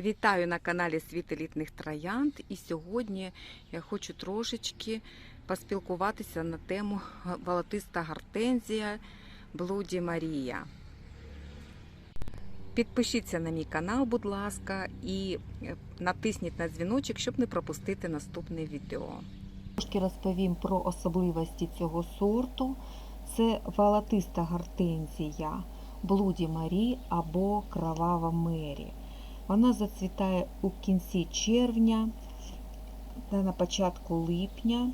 Вітаю на каналі Світ елітних троянд. І сьогодні я хочу трошечки поспілкуватися на тему волотиста гортензія Блуді Марія. Підпишіться на мій канал, будь ласка, і е, натисніть на дзвіночок, щоб не пропустити наступне відео. Трошки розповім про особливості цього сорту. Це волотиста гортензія Блуді Марі або Кровава Мері. Вона зацвітає у кінці червня та на початку липня.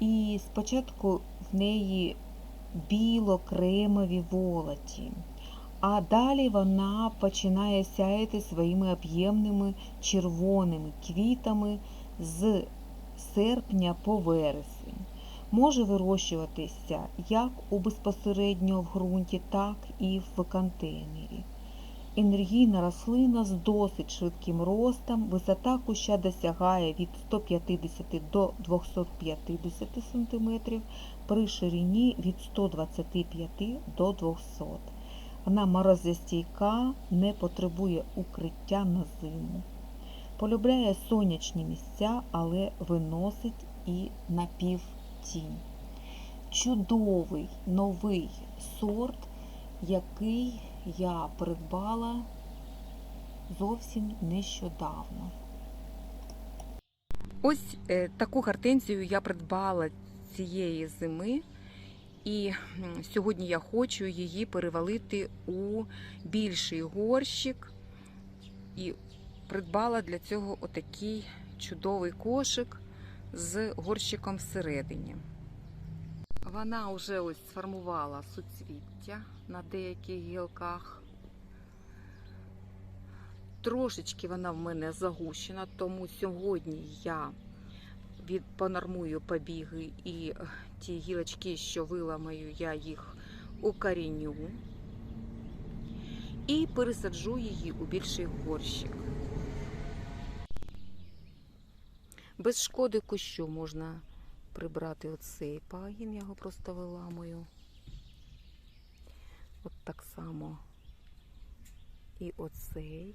І спочатку в неї біло-кремові волоті. А далі вона починає сяяти своїми об'ємними червоними квітами з серпня по вересень. Може вирощуватися як у безпосередньо в ґрунті, так і в контейнері. Енергійна рослина з досить швидким ростом, висота куща досягає від 150 до 250 см, при ширині від 125 до 200 Вона морозостійка, не потребує укриття на зиму. Полюбляє сонячні місця, але виносить і напівтінь. Чудовий новий сорт, який я придбала зовсім нещодавно. Ось е, таку гортензію я придбала цієї зими. І сьогодні я хочу її перевалити у більший горщик. І придбала для цього отакий чудовий кошик з горщиком всередині. Вона вже ось сформувала суцвіття на деяких гілках. Трошечки вона в мене загущена, тому сьогодні я від понормую побіги і е, ті гілочки, що виламаю, я їх укоріню і пересаджу її у більший горщик. Без шкоди кущу можна прибрати оцей пагін, я його просто виламую. От так само і оцей.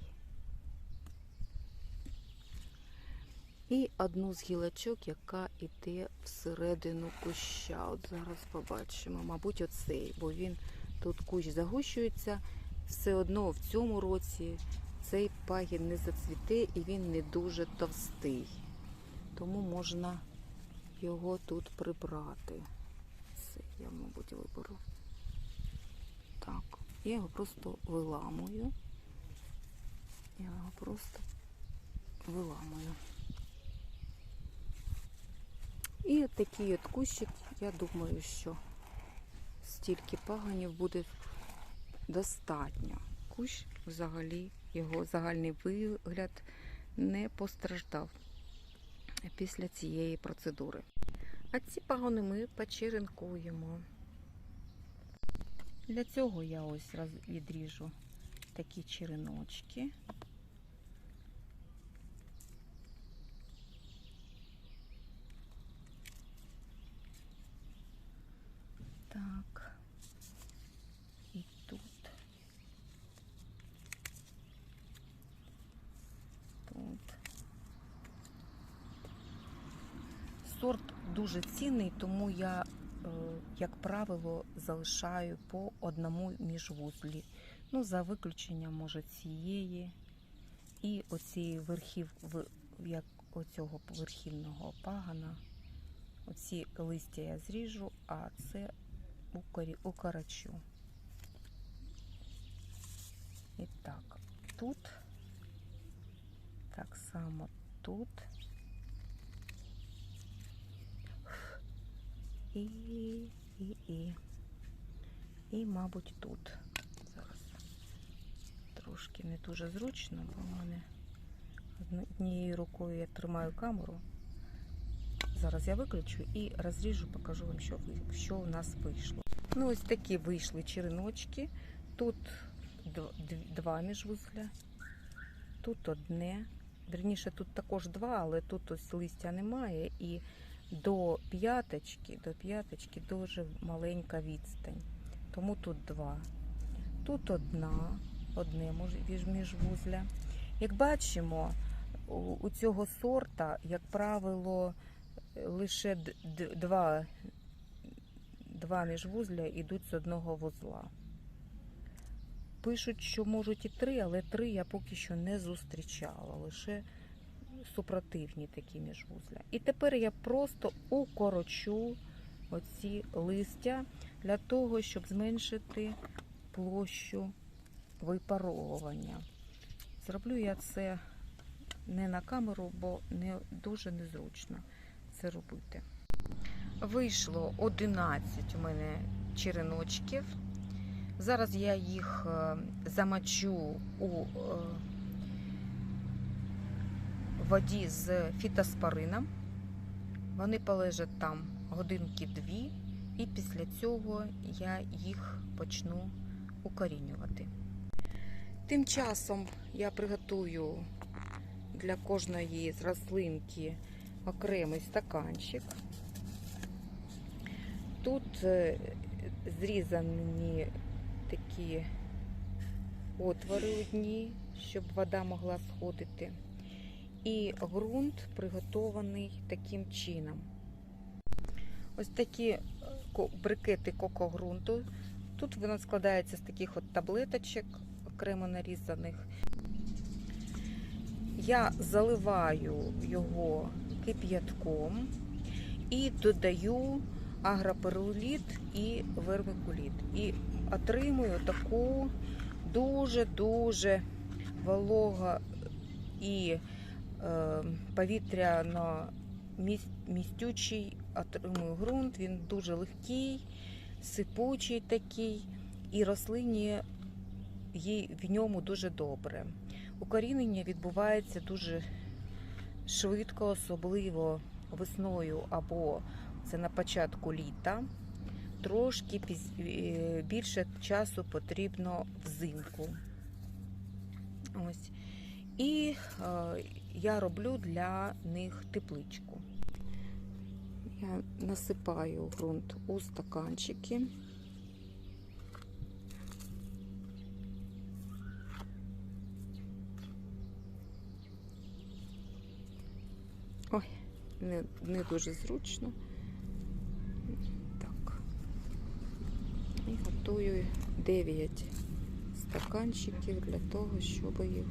І одну з гілочок, яка йде всередину куща. От зараз побачимо, мабуть, оцей, бо він тут кущ загущується. Все одно в цьому році цей пагін не зацвіте і він не дуже товстий. Тому можна його тут прибрати. Це я, мабуть, виберу. Я його просто виламую. Я його просто виламую. І такий от кущик, я думаю, що стільки паганів буде достатньо. Кущ взагалі, його загальний вигляд не постраждав після цієї процедури. А ці пагони ми почеренкуємо. Для цього я ось відріжу такі череночки. Так. І тут. Тут. Сорт дуже цінний, тому я, як правило, залишаю по одному міжвузлі. Ну, за виключенням, може, цієї і оцієї верхів, як оцього верхівного пагана. Оці листя я зріжу, а це укорочу. І так, тут, так само тут. І, і, і. І, мабуть, тут. Зараз трошки не дуже зручно, бо в мене однією рукою я тримаю камеру. Зараз я виключу і розріжу, покажу вам, що, що у нас вийшло. Ну, ось такі вийшли череночки. Тут дв- дв- два міжвузля, тут одне. Вірніше, тут також два, але тут ось листя немає. І до п'яточки, до п'яточки дуже маленька відстань. Тому тут два. Тут одна, одне між- міжвузля. Як бачимо, у, цього сорта, як правило, лише два, два міжвузля йдуть з одного вузла. Пишуть, що можуть і три, але три я поки що не зустрічала, лише супротивні такі міжвузля. І тепер я просто укорочу оці листя для того, щоб зменшити площу випаровування. Зроблю я це не на камеру, бо не дуже незручно це робити. Вийшло 11 у мене череночків. Зараз я їх е, замочу у е, воді з фітоспорином. Вони полежать там годинки дві, і після цього я їх почну укорінювати. Тим часом я приготую для кожної з рослинки окремий стаканчик. Тут е, зрізані такі отвори одні, щоб вода могла сходити. І ґрунт приготований таким чином. Ось такі е, брикети кокогрунту. Тут воно складається з таких от таблеточок, окремо нарізаних. Я заливаю його кип'ятком і додаю агроперуліт і вермикуліт. І отримую таку дуже-дуже волога і повітряно міс- містючий отримую ґрунт. Він дуже легкий, сипучий такий, і рослині в ньому дуже добре. Укорінення відбувається дуже швидко, особливо весною або це на початку літа. Трошки е, більше часу потрібно взимку. Ось. І е, я роблю для них тепличку. Я насипаю ґрунт у стаканчики. Ой, не, не дуже зручно. Так. І готую 9 стаканчиків для того, щоб їх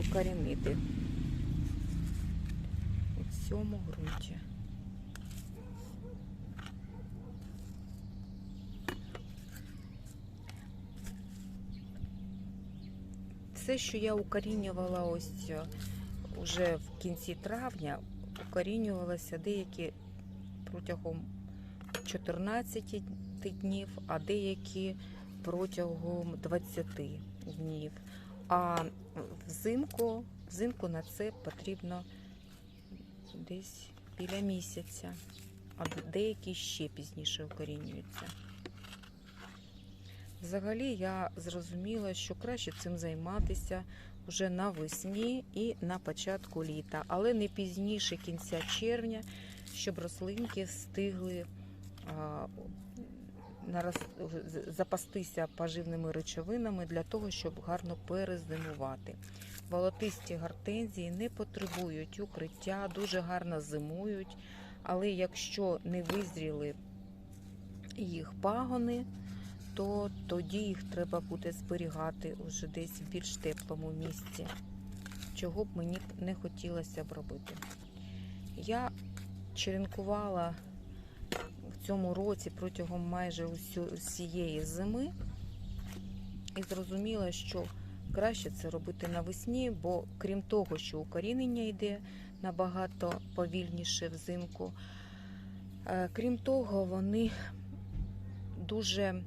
укорінити у цьому ґрунті. Все, що я укорінювала ось е, уже в кінці травня, укорінювалося деякі протягом 14 днів, а деякі протягом 20 днів. А взимку, взимку на це потрібно десь біля місяця, а деякі ще пізніше укорінюються. Взагалі я зрозуміла, що краще цим займатися вже навесні і на початку літа, але не пізніше кінця червня, щоб рослинки з- запастися поживними речовинами для того, щоб гарно перезимувати. Волотисті гортензії не потребують укриття, дуже гарно зимують, але якщо не визріли їх пагони, то тоді їх треба буде зберігати уже десь в більш теплому місці, чого б мені не хотілося б робити. Я черенкувала в цьому році протягом майже усієї зими і зрозуміла, що краще це робити навесні, бо крім того, що укорінення йде набагато повільніше взимку, е, крім того, вони дуже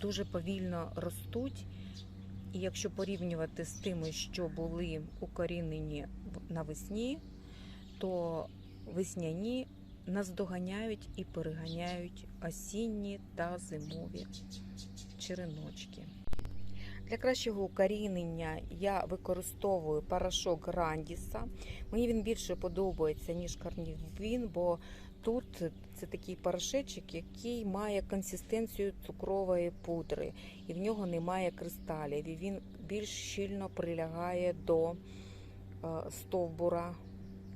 дуже повільно ростуть. І якщо порівнювати з тими, що були укорінені навесні, то весняні наздоганяють і переганяють осінні та зимові череночки. Для кращого укорінення я використовую порошок Грандіса. Мені він більше подобається, ніж карнівін, бо тут це такий порошечок, який має консистенцію цукрової пудри, і в нього немає кристалів. І він більш щільно прилягає до е, стовбура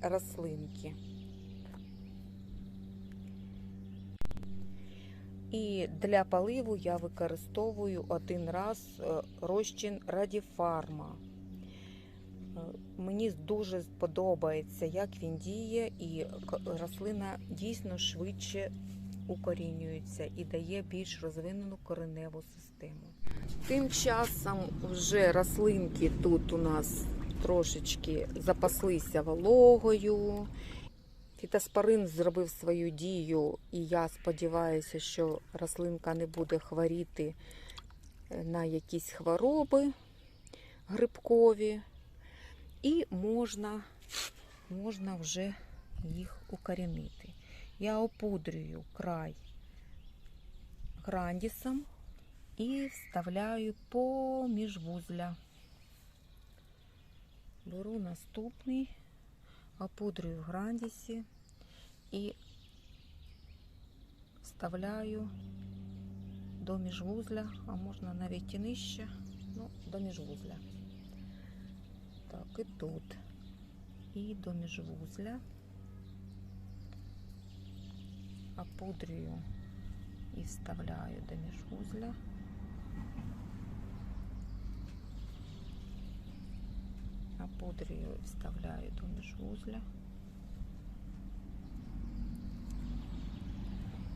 рослинки. І для поливу я використовую один раз е, розчин Радіфарма. Е, Мені дуже подобається, як він діє, і рослина дійсно швидше укорінюється і дає більш розвинену кореневу систему. Тим часом вже рослинки тут у нас трошечки запаслися вологою. Фітоспорин зробив свою дію, і я сподіваюся, що рослинка не буде хворіти е, на якісь хвороби грибкові. І можна, можна вже їх укорінити. Я опудрюю край грандісом і вставляю поміж вузля. Беру наступний, опудрюю в грандісі і вставляю до міжвузля, а можна навіть і нижче, ну, до міжвузля. Так, і тут. І до міжвузля. Опудрюю і вставляю до міжвузля. Опудрюю і вставляю до міжвузля.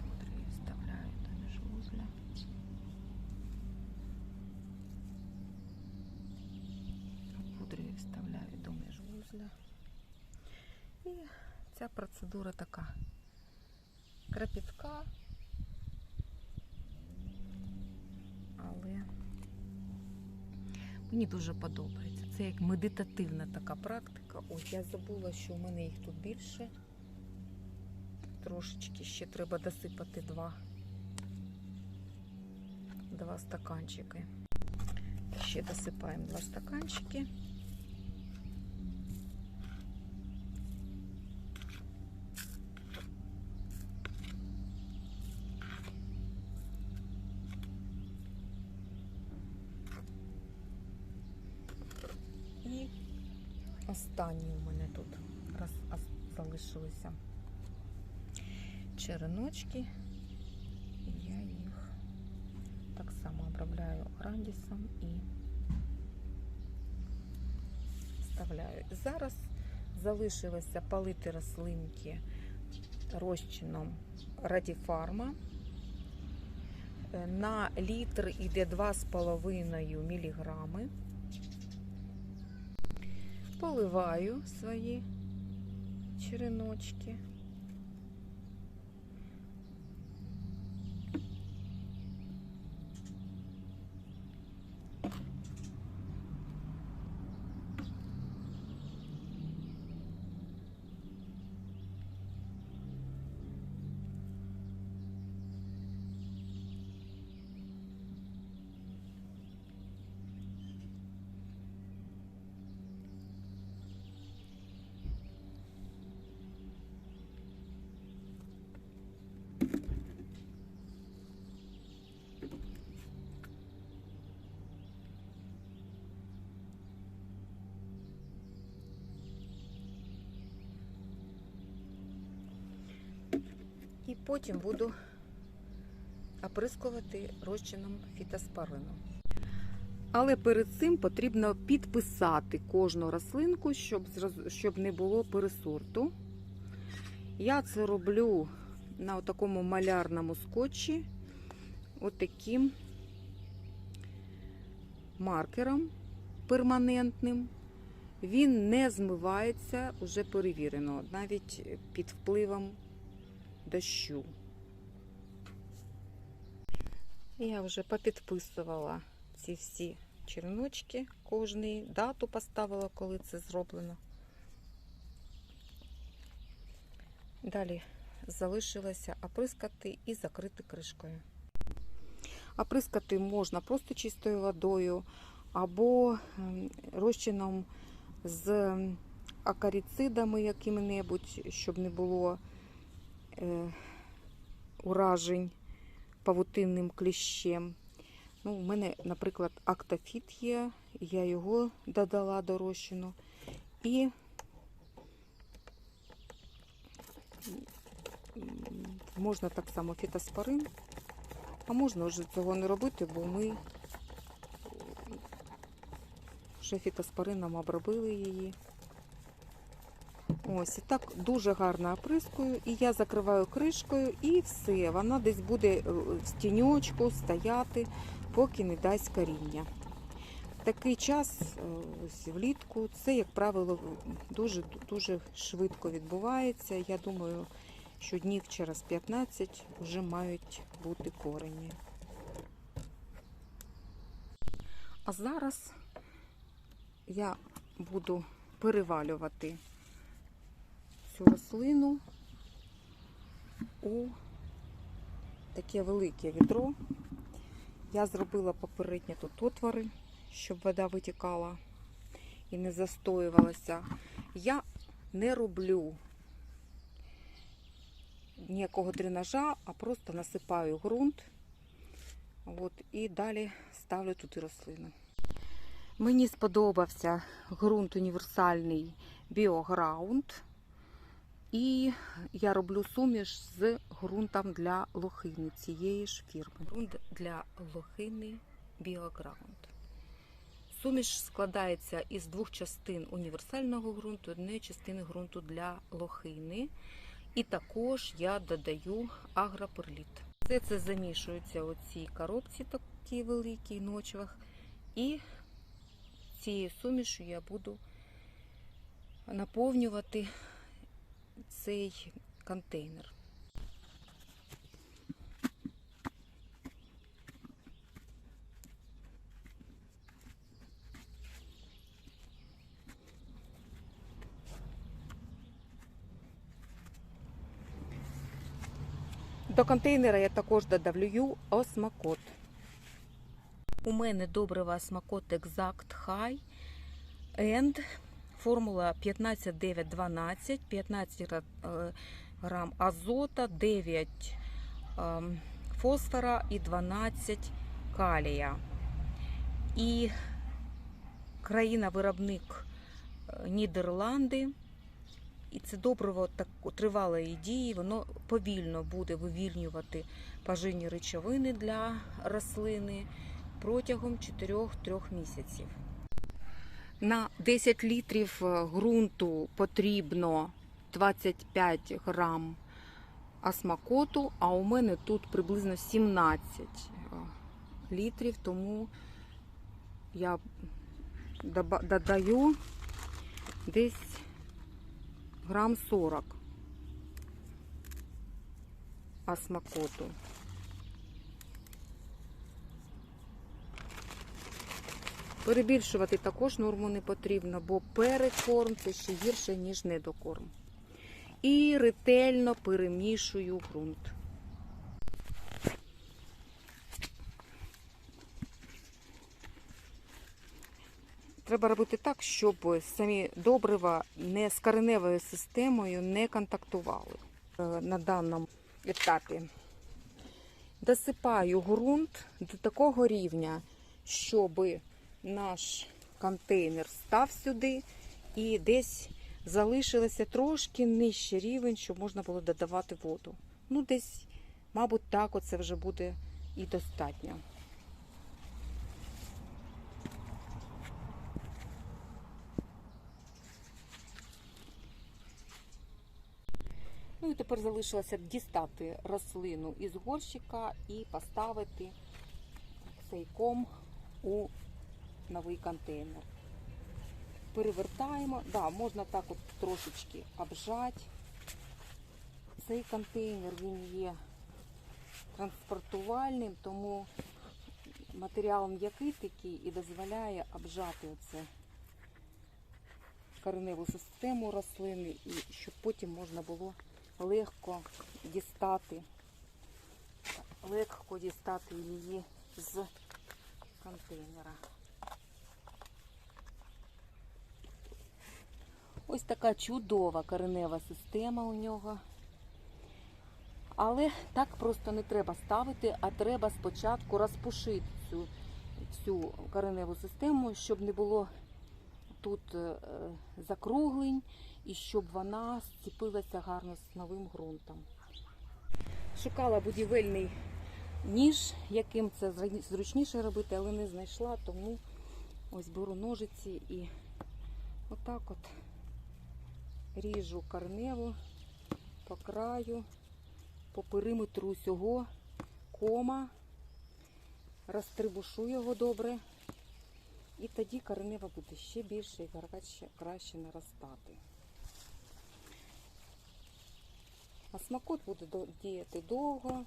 Опудрюю і вставляю до міжвузля. Опудрюю вставляю до міжвузля. І ця процедура така крапівка, але мені дуже подобається. Це як медитативна така практика. Ось я забула, що в мене їх тут більше. Трошечки ще треба досипати два, два стаканчики. Ще досипаємо два стаканчики. І останні у мене тут раз залишилися череночки. Я їх так само обробляю грандісом і вставляю. Зараз залишилося палити рослинки розчином Радіфарма. Е, На літр іде 2,5 міліграми. Поливаю свої череночки. І потім буду оприскувати розчином фітоспорину. Але перед цим потрібно підписати кожну рослинку, щоб, щоб не було пересорту. Я це роблю на такому малярному скотчі, отаким маркером перманентним. Він не змивається, вже перевірено, навіть під впливом дощу. Я вже попідписувала ці всі черночки, кожний дату поставила, коли це зроблено. Далі залишилося оприскати і закрити кришкою. Оприскати можна просто чистою водою або розчином з акаріцидами якими-небудь, щоб не було уражень павутинним кліщем. Ну, у мене, наприклад, актофіт є, я його додала дорощину. І можна так само фітоспорин, а можна вже цього не робити, бо ми вже фітоспорином обробили її. Ось, так дуже гарно оприскую, і я закриваю кришкою, і все. Вона десь буде е, в тіньочку стояти, поки не дасть коріння. Такий час е, ось влітку, це, як правило, дуже, дуже швидко відбувається. Я думаю, що днів через 15 вже мають бути корені. А зараз я буду перевалювати цю рослину у таке велике відро. Я зробила попередньо тут отвори, щоб вода витікала і не застоювалася. Я не роблю ніякого дренажа, а просто насипаю ґрунт. От, і далі ставлю тут і рослину. Мені сподобався ґрунт універсальний біограунд. І я роблю суміш з ґрунтом для лохини цієї ж фірми. Ґрунт для лохини біограунд. Суміш складається із двох частин універсального ґрунту, однієї частини ґрунту для лохини. І також я додаю агроперліт. Все це замішується у цій коробці, такій великій ночвах. І цією сумішю я буду наповнювати цей контейнер. До контейнера я також додавлю осмакот. У мене добрива осмакот Exact High and формула 15912, 15 ра- е, грам азота, 9 ем, фосфора і 12 калія. І країна-виробник е, Нідерланди. І це добриво так тривалої дії, воно повільно буде вивільнювати поживні речовини для рослини протягом 4-3 місяців. На 10 літрів е, ґрунту потрібно 25 грам осмакоту, а у мене тут приблизно 17 е, літрів, тому я додаю десь грам 40 осмакоту. Перебільшувати також норму не потрібно, бо перекорм це ще гірше, ніж недокорм. І ретельно перемішую ґрунт. Треба робити так, щоб самі добрива не з кореневою системою не контактували Е, на даному етапі. Досипаю ґрунт до такого рівня, щоб наш контейнер став сюди і десь залишилося трошки нижче рівень, щоб можна було додавати воду. Ну, десь, мабуть, так оце вже буде і достатньо. Ну і тепер залишилося дістати рослину із горщика і поставити цей ком у новий контейнер. Перевертаємо, да, можна так от трошечки обжати. Цей контейнер він є транспортувальним, тому матеріал м'який такий і дозволяє обжати оце кореневу систему рослини, і щоб потім можна було легко дістати, легко дістати її з контейнера. Ось така чудова коренева система у нього. Але так просто не треба ставити, а треба спочатку розпушити цю, всю кореневу систему, щоб не було тут е, закруглень і щоб вона зціпилася гарно з новим ґрунтом. Шукала будівельний ніж, яким це зручніше робити, але не знайшла, тому ось беру ножиці і отак от ріжу корневу по краю, по периметру усього кома, розтрибушу його добре. І тоді коренева буде ще більше і краще, краще наростати. А смакот буде діяти довго,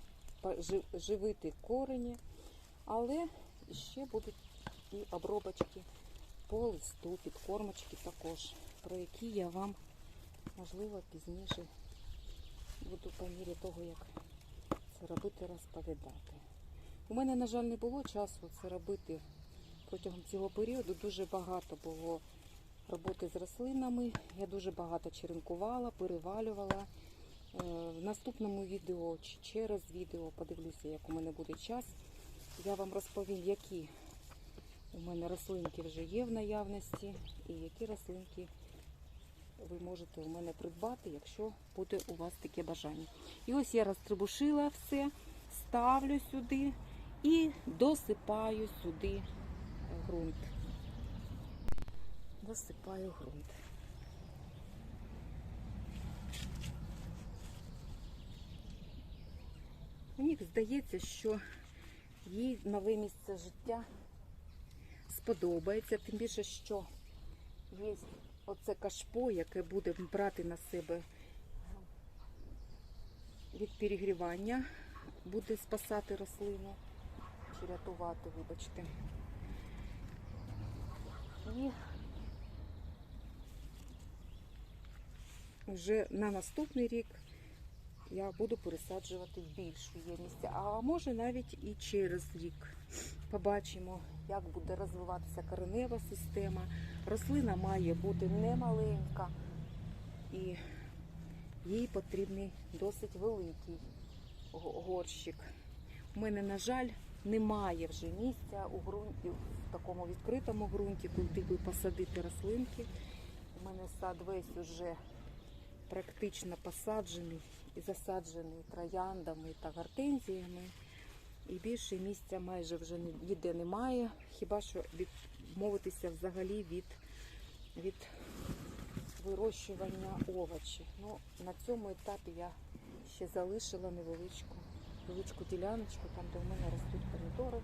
живити корені, але ще будуть і обробочки по листу, підкормочки також, про які я вам, можливо, пізніше буду по мірі того, як це робити, розповідати. У мене, на жаль, не було часу це робити протягом цього періоду. Дуже багато було роботи з рослинами. Я дуже багато черенкувала, перевалювала. Е, В наступному відео чи через відео подивлюся, як у мене буде час. Я вам розповім, які у мене рослинки вже є в наявності і які рослинки ви можете у мене придбати, якщо буде у вас таке бажання. І ось я розтрибушила все, ставлю сюди і досипаю сюди ґрунт. Досипаю ґрунт. Мені здається, що їй нове місце життя сподобається, тим більше, що є оце кашпо, яке буде брати на себе від перегрівання, буде спасати рослину чи рятувати, вибачте. І вже на наступний рік я буду пересаджувати в більшу ємність, а може навіть і через рік. Побачимо, як буде розвиватися коренева система. Рослина має бути немаленька і їй потрібний досить великий горщик. У мене, на жаль, немає вже місця у ґрунті, в такому відкритому ґрунті, куди би посадити рослинки. У мене сад весь уже практично посаджений і засаджений трояндами та гортензіями. І більше місця майже вже ні- ніде немає, хіба що відмовитися взагалі від, від вирощування овочів. Ну, на цьому етапі я ще залишила невеличку невеличку діляночку, там, де у мене ростуть помідори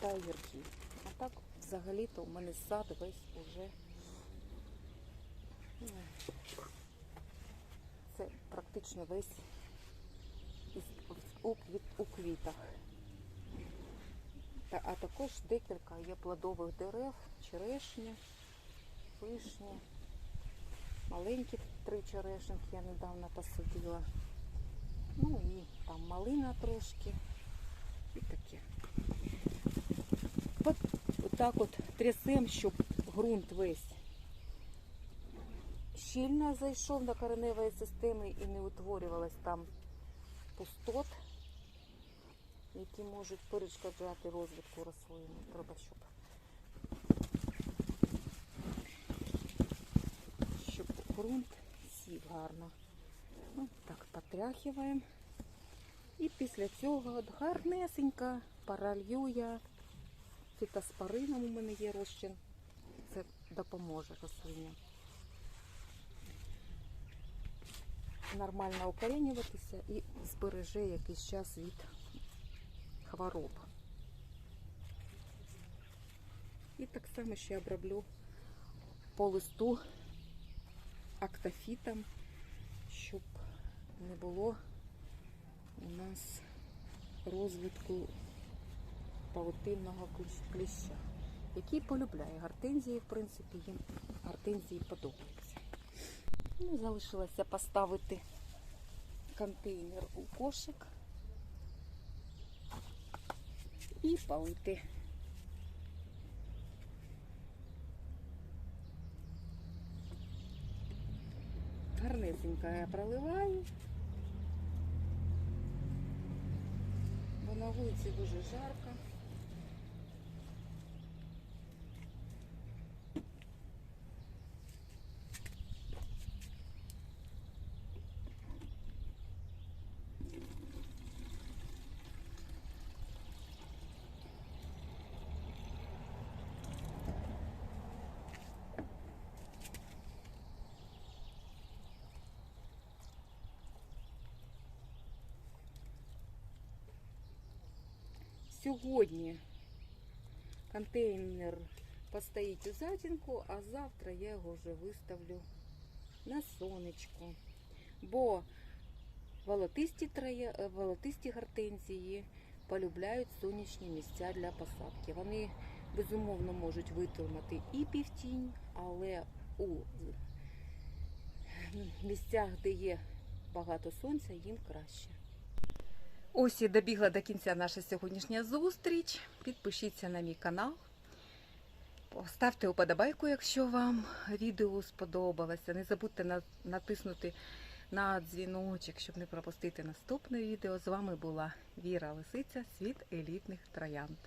та огірки. А так, взагалі-то у мене сад весь уже ну, це практично весь у, квіт, у квітах. Та, а також декілька є плодових дерев, черешня, вишня, маленькі три черешенки я недавно посадила. Ну і там малина трошки. І таке. От, отак от трясем, щоб ґрунт весь щільно зайшов до кореневої системи і не утворювалось там пустот, які можуть перешкоджати розвитку рослини. Треба, щоб, щоб ґрунт сів гарно. Ну, так, потряхиваємо. І після цього от гарнесенько паралью я фітоспорином у мене є розчин. Це допоможе рослині. нормально укорінюватися і збереже якийсь час від хвороб. І так само ще оброблю по листу актофітом, щоб не було у нас розвитку павутинного кліща, який полюбляє гортензії, в принципі, їм гортензії подобаються. Ну, залишилося поставити контейнер у кошик і палити. Гарнесенько я проливаю, бо на вулиці дуже жарко. Сьогодні контейнер постоїть у затінку, а завтра я його вже виставлю на сонечко. Бо волотисті, троє, е, волотисті гортензії полюбляють сонячні місця для посадки. Вони безумовно можуть витримати і півтінь, але у місцях, де є багато сонця, їм краще. Ось і добігла до кінця наша сьогоднішня зустріч. Підпишіться на мій канал. Поставте уподобайку, якщо вам відео сподобалося. Не забудьте натиснути на дзвіночок, щоб не пропустити наступне відео. З вами була Віра Лисиця, світ елітних троянд.